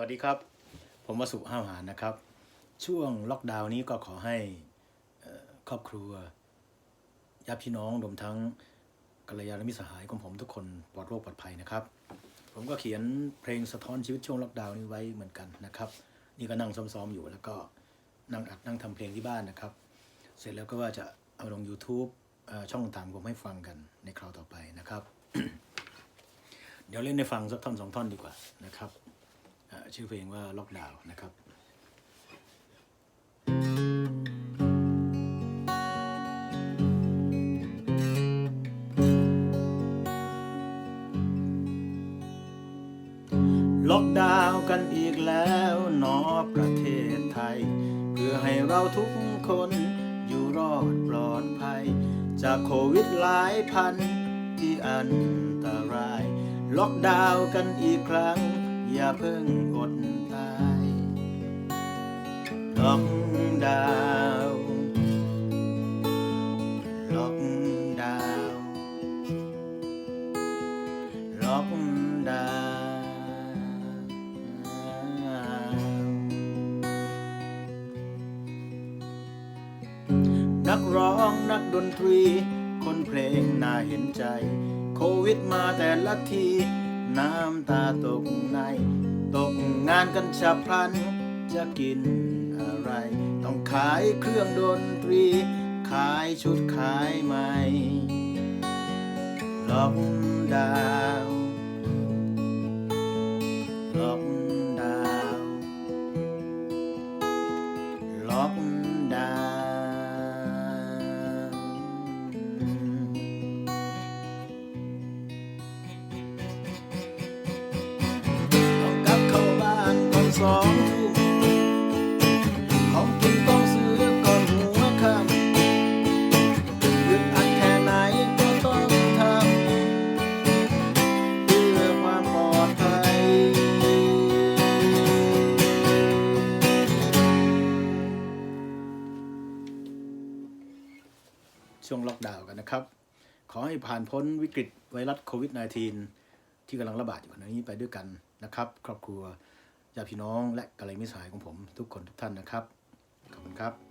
วัสดีครับ ผมวสุห้าวหารนะครับ ช่วงล็อกดาวน์นี้ก็ขอให้ครอบครัวญาติพี่น้องรวมทั้งกัลยาณมิตรสหายของผมทุกคนปลอดโรคปลอดภัยนะครับ ผมก็เขียนเพลงสะท้อนชีวิตช่วงล็อกดาวน์นี้ไว้เหมือนกันนะครับ นี่ก็นั่งซ้อมๆอยู่แล้วก็นั่งอัดนั่งทำเพลงที่บ้านนะครับ เสร็จแล้วก็ว่าจะเอาลง YouTube ช่องต่างผมให้ฟังกันในคราวต่อไปนะครับ เดี๋ยวเล่นให้ฟังสักท่อนสองท่อนดีกว่านะครับ ชื่อเพลงว่าล็อกดาวน์นะครับล็อกดาวน์กันอีกแล้วเนอประเทศไทย เพื่อให้เราทุกคนอยู่รอดปลอดภัย จากโควิดหลายพันที่อันตราย ล็อกดาวน์กันอีกครั้ง อย่าเพิ่งอดตายล็อกดาวล็อกดาวล็อกดาวน์นักร้องนักดนตรี คนเพลงน่าเห็นใจ โควิดมาแต่ละที น้ำตาตกในตกงานกันฉับพลัน จะกินอะไร ต้องขายเครื่องดนตรี ขายชุดขายใหม่ล็อกดาวล็อกดาวล็อก สองทุ่มของกินต้องซื้อก่อนหัวค่ำอึดอัดแค่ไหนก็ต้องทำเพื่อความปลอดภัย ช่วงล็อกดาวน์กันนะครับ ขอให้ผ่านพ้นวิกฤตไวรัสโควิด -19 ที่กำลังระบาดอยู่ขณะนี้ไปด้วยกันนะครับ ครอบครัว ญาติพี่น้องและกัลยาณมิตรสหายของผมทุกคนทุกท่านนะครับ ขอบคุณครับ